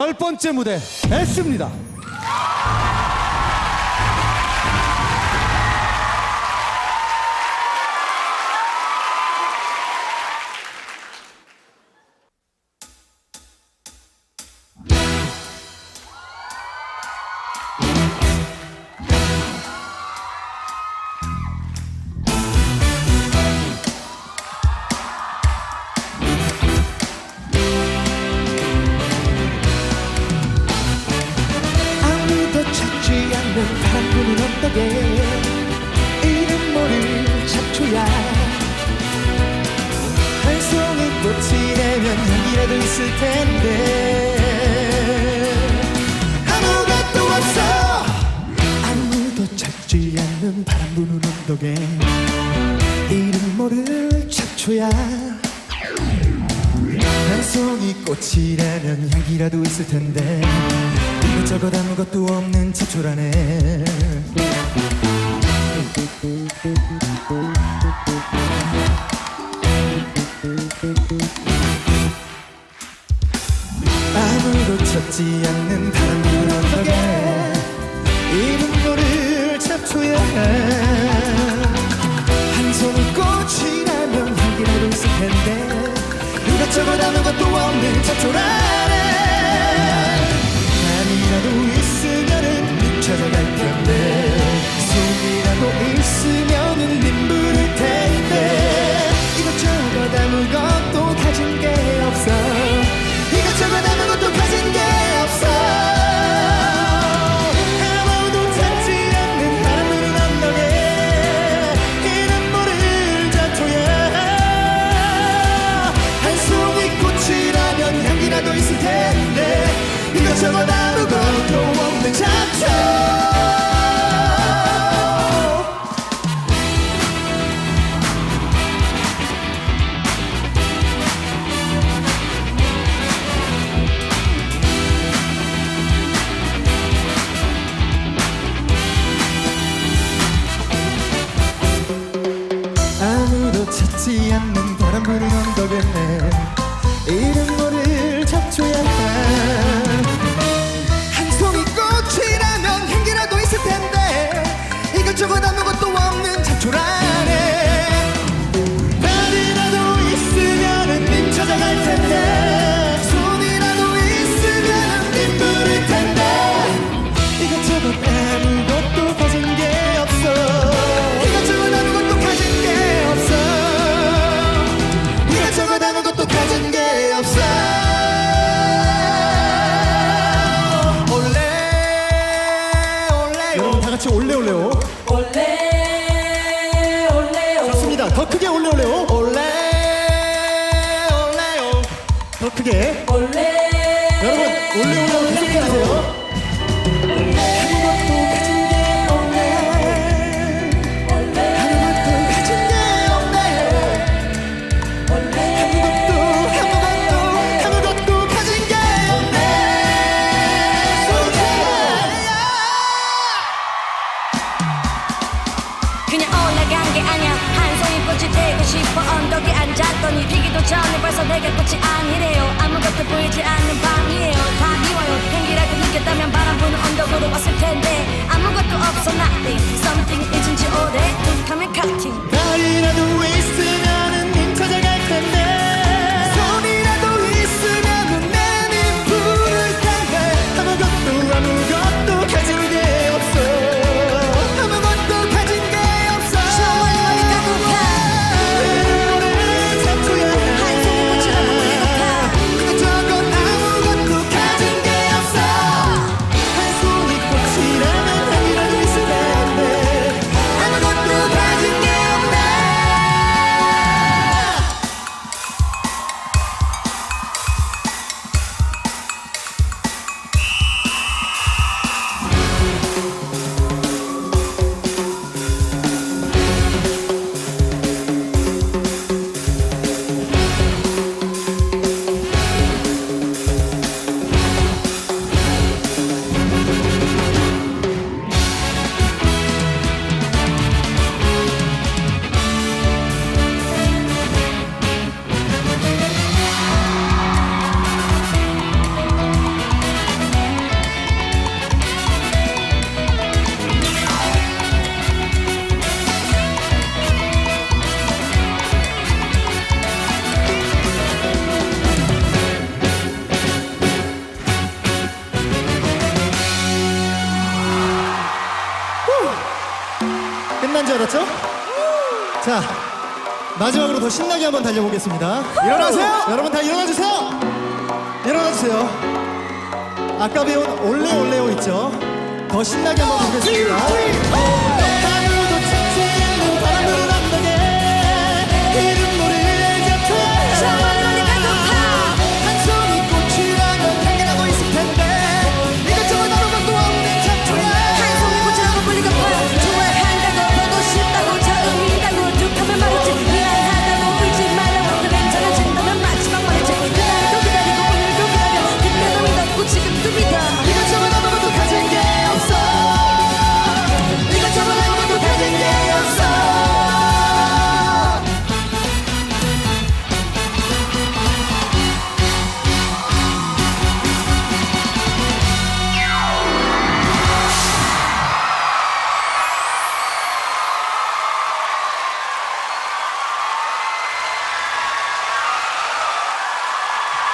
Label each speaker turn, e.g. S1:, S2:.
S1: 열 번째 무대 S입니다.
S2: 있을 텐데. 아무것도 없어. 아무도 찾지 않는 바람 부는 언덕에 이름 모를 척추야. 한 송이 꽃이라면 향기라도 있을 텐데 이것저것 아무것도 없는 척추라네. 놓쳤지 않는 다른 분 어떻게. 이 분노를 잡초야 한 손이 꽃이라면 향기라도 있을 텐데. 이것저것 아무것도 없는 잡초라네 아니라도 있으면은 묻혀서 갈 텐데. 숨이라도 있으면은
S1: 님분 더 크게 올레 올레오
S2: 올래 올레오
S1: 더 크게.
S2: 올래 내게
S3: 꽃이 아니래요. 아무것도
S1: 알았죠? 자, 마지막으로 더 신나게 한번 달려보겠습니다. 일어나세요! 여러분 다 일어나주세요! 일어나주세요. 아까 배운 올레올레오 있죠? 더 신나게 한번 보겠습니다.